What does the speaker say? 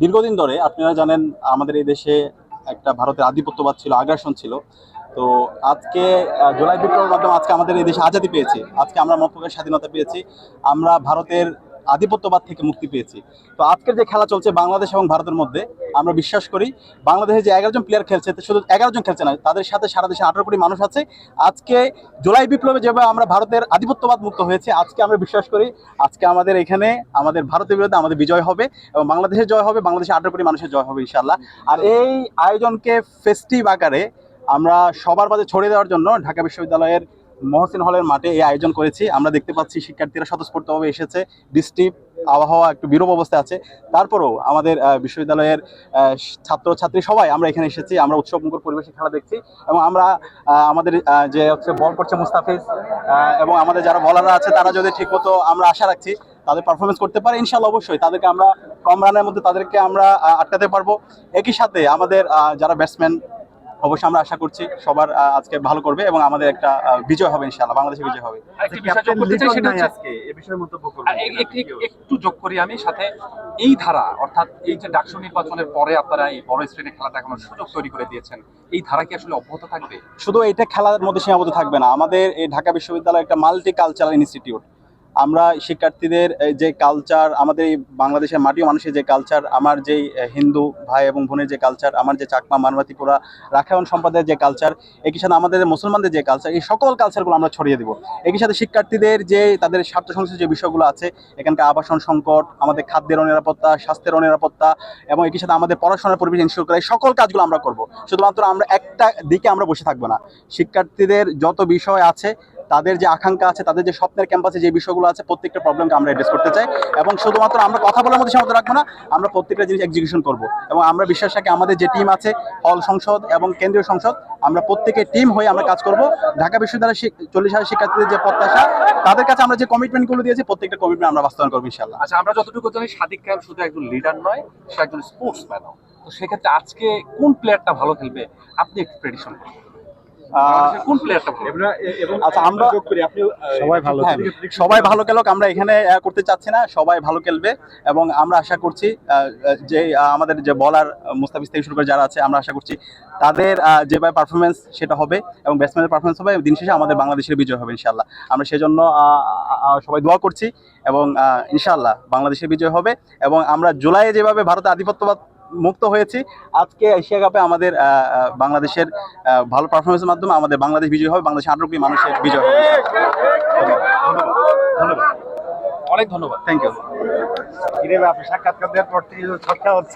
দীর্ঘদিন ধরে আপনারা জানেন, আমাদের এই দেশে একটা ভারতের আধিপত্যবাদ ছিল, আগ্রাসন ছিল। তো আজকে জুলাই বিপ্লবের মাধ্যমে আজকে আমাদের এই দেশে আজাদি পেয়েছে। আজকে আমরা মত স্বাধীনতা পেয়েছি। আমরা ভারতের আধিপত্যবাদ থেকে মুক্তি পেয়েছি। তো আজকের যে খেলা চলছে বাংলাদেশ এবং ভারতের মধ্যে, আমরা বিশ্বাস করি বাংলাদেশে যে এগারো জন প্লেয়ার খেলছে শুধু এগারো জন খেলছে না, তাদের সাথে সারা দেশে আঠারো কোটি মানুষ আছে। আজকে জুলাই বিপ্লবে যেভাবে আমরা ভারতের আধিপত্যবাদ মুক্ত হয়েছে, আজকে আমরা বিশ্বাস করি আজকে আমাদের এখানে, আমাদের ভারতের বিরুদ্ধে আমাদের বিজয় হবে এবং বাংলাদেশের জয় হবে, বাংলাদেশে আঠারো কোটি মানুষের জয় হবে ইনশাল্লাহ আর এই আয়োজনকে ফেস্টিভ আকারে আমরা সবার মাঝে ছড়িয়ে দেওয়ার জন্য ঢাকা বিশ্ববিদ্যালয়ের মহসিন হলের মাঠে এই আয়োজন করেছি। আমরা দেখতে পাচ্ছি শিক্ষার্থীরা স্বতঃস্ফূর্তভাবে এসেছে। বৃষ্টি আবহাওয়া একটু বিরূপ অবস্থায় আছে। তারপরেও আমাদের বিশ্ববিদ্যালয়ের আহ, ছাত্র ছাত্রী সবাই আমরা এখানে এসেছি। আমরা উৎসবমুখর পরিবেশে খেলা দেখছি এবং আমরা আমাদের যে হচ্ছে বল করছে মুস্তাফিজ এবং আমাদের যারা বলাররা আছে তারা যদি ঠিকমতো আমরা আশা রাখছি তাদের পারফরমেন্স করতে পারে। ইনশাল্লাহ অবশ্যই তাদেরকে আমরা কম রানের মধ্যে তাদেরকে আমরা আটকাতে পারব। একই সাথে আমাদের যারা ব্যাটসম্যান অবশ্যই আমরা আশা করছি সবার আজকে ভালো করবে এবং আমাদের একটা বিজয় হবে ইনশাল্লাহ বাংলাদেশের বিজয় হবে। একটু যোগ করি আমি সাথে এই ধারা অর্থাৎ এই যে ডাকসু নির্বাচনের পরে আপনারা এই বড় স্ক্রিনে খেলাটা এখন সুযোগ তৈরি করে দিয়েছেন এই ধারা কি আসলে অব্যাহত থাকবে? শুধু এটা খেলার মধ্যে সীমাবদ্ধ থাকবে না আমাদের এই ঢাকা বিশ্ববিদ্যালয় একটা মাল্টি কালচারাল ইনস্টিটিউট আমরা শিক্ষার্থীদের যে কালচার আমাদের এই বাংলাদেশের মাটিও মানুষের যে কালচার আমার যেই হিন্দু ভাই এবং বোনের যে কালচার আমার যে চাকমা মানবাতিপুরা রাখায়ন সম্প্রদায়ের যে কালচার একই সাথে আমাদের মুসলমানদের যে কালচার এই সকল কালচারগুলো আমরা ছড়িয়ে দিব। একই সাথে শিক্ষার্থীদের যে, তাদের স্বার্থ সংশ্লিষ্ট যে বিষয়গুলো আছে, এখানকার আবাসন সংকট, আমাদের খাদ্যের নিরাপত্তা স্বাস্থ্যের নিরাপত্তা এবং একই সাথে আমাদের পড়াশোনার পরিবেশ ইনশিওর করা, এই সকল কাজগুলো আমরা করব। শুধুমাত্র আমরা একটা দিকে আমরা বসে থাকব না। শিক্ষার্থীদের যত বিষয় আছে তাদের যে আকাঙ্ক্ষা আছে তাদের যে স্বপ্নের ক্যাম্পাসে যে বিষয়গুলো আছে প্রত্যেকটা প্রবলেমকে আমরা অ্যাড্রেস করতে চাই। এবং শুধুমাত্র আমরা কথা বলার মধ্যে সীমাবদ্ধ রাখব না আমরা প্রত্যেকটা জিনিস এক্সিকিউশন করব। এবং আমরা বিশ্বাস রাখি আমাদের যে টিম আছে হল সংসদ এবং কেন্দ্রীয় সংসদ আমরা প্রত্যেকে টিম হয়ে আমরা কাজ করব। ঢাকা বিশ্ববিদ্যালয়ের চল্লিশ হাজার শিক্ষার্থীদের যে প্রত্যাশা তাদের কাছে আমরা যে কমিটমেন্টগুলো দিয়েছি প্রত্যেকটা কমিটমেন্ট আমরা বাস্তবায়ন করব ইনশাল্লাহ আচ্ছা আমরা যতটুকু জানি সাদিক খান শুধু একজন লিডার নয় সে একজন স্পোর্টসম্যানও তো সেক্ষেত্রে আজকে কোন প্লেয়ারটা ভালো খেলবে? আপনি একটু প্রেডিকশন করুন। আহ, কোন প্লেয়ারটা আচ্ছা আমরা সবাই ভালো হ্যাঁ, সবাই ভালো খেলুক আমরা এখানে করতে চাচ্ছি না সবাই ভালো খেলবে এবং আমরা আশা করছি যে আমাদের যে বলার মুস্তাফিজ থেকে শুরু করে যারা আছে আমরা আশা করছি তাদের যেভাবে পারফরমেন্স সেটা হবে এবং ব্যাটসম্যানের পারফরমেন্স হবে দিন শেষে আমাদের বাংলাদেশের বিজয় হবে ইনশাল্লাহ আমরা সেজন্য সবাই দোয়া করছি এবং আহ, ইনশাল্লাহ বাংলাদেশের বিজয় হবে এবং আমরা জুলাইয়ে যেভাবে ভারতে আধিপত্যবাদ মুক্ত হয়েছি। আজকে এশিয়া কাপে আমাদের বাংলাদেশের ভালো পারফরমেন্সের মাধ্যমে আমাদের বাংলাদেশ বিজয় হবে বাংলাদেশ আঠারো কোটি মানুষের বিজয় হবে। অনেক ধন্যবাদ। থ্যাংক ইউ সাক্ষাৎকার দেওয়ার পর থেকে